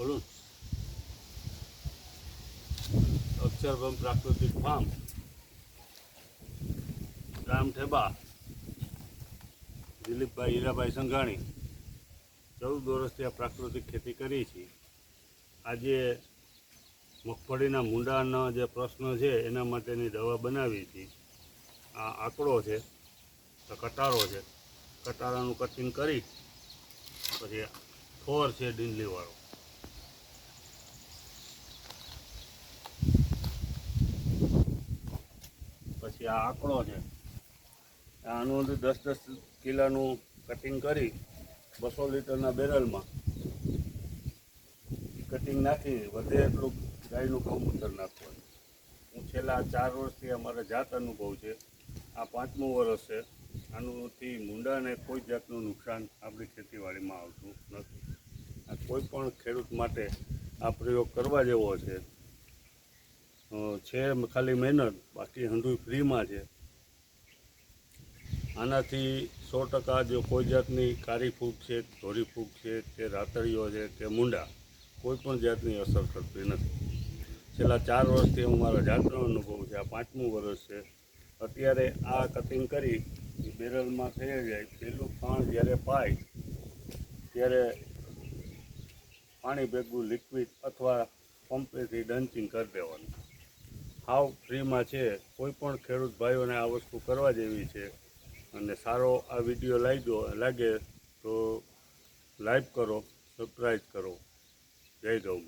બોલું? અક્ષરભમ પ્રાકૃતિક ફાર્મ રામ ઠેબા. દિલીપભાઈ હીરાભાઈ સંઘાણી. ચૌદ વર્ષથી આ પ્રાકૃતિક ખેતી કરી છે આજે મગફળીના મૂંડાનો જે પ્રશ્ન છે, એના માટેની દવા બનાવી હતી. આ આંકડો છે કટારો છે. કટારાનું કટિંગ કરી, પછી ફોર છે ડીંડલીવાળો. પછી આ આંકડો છે. આનું અંદર દસ દસ કિલોનું કટિંગ કરી બસો લીટરના બેરલમાં કટિંગ નાખી વધે એટલું ગાયનું ગૌમૂત્ર નાખવાનું. હું છેલ્લા ચાર વર્ષથી અમારા જાત અનુભવ છે. આ પાંચમું વર્ષ છે. આનુંથી મૂંડાને કોઈ જાતનું નુકસાન આપણી ખેતીવાડીમાં આવતું નથી. આ કોઈ પણ ખેડૂત માટે આ પ્રયોગ કરવા જેવો છે. છે ખાલી મહેનત, બાકી હંધુય ફ્રીમાં છે. આનાથી સો ટકા જો કોઈ જાતની કારી ફૂગ છે, ધોરી ફૂગ છે, કે રાતળીઓ છે, કે મુંડા, કોઈ પણ જાતની અસર કરતી નથી. છેલ્લા ચાર વર્ષથી હું મારા જાતનો અનુભવ છે, આ પાંચમું વર્ષ છે. અત્યારે આ કટિંગ કરી બેરલમાં થઈ જાય, પેલું પાણ જ્યારે પાય, ત્યારે પાણી ભેગું લિક્વિડ અથવા પંપેથી ડંચિંગ કરી દેવાનું. હાવ ફ્રીમાં છે. કોઈ પણ ખેડૂત ભાઈઓને આ વસ્તુ કરવા જેવી છે. અને સારો આ વીડિયો લાગ્યો, લાગે તો લાઈક કરો, સબસ્ક્રાઈબ કરો. જય ગૌ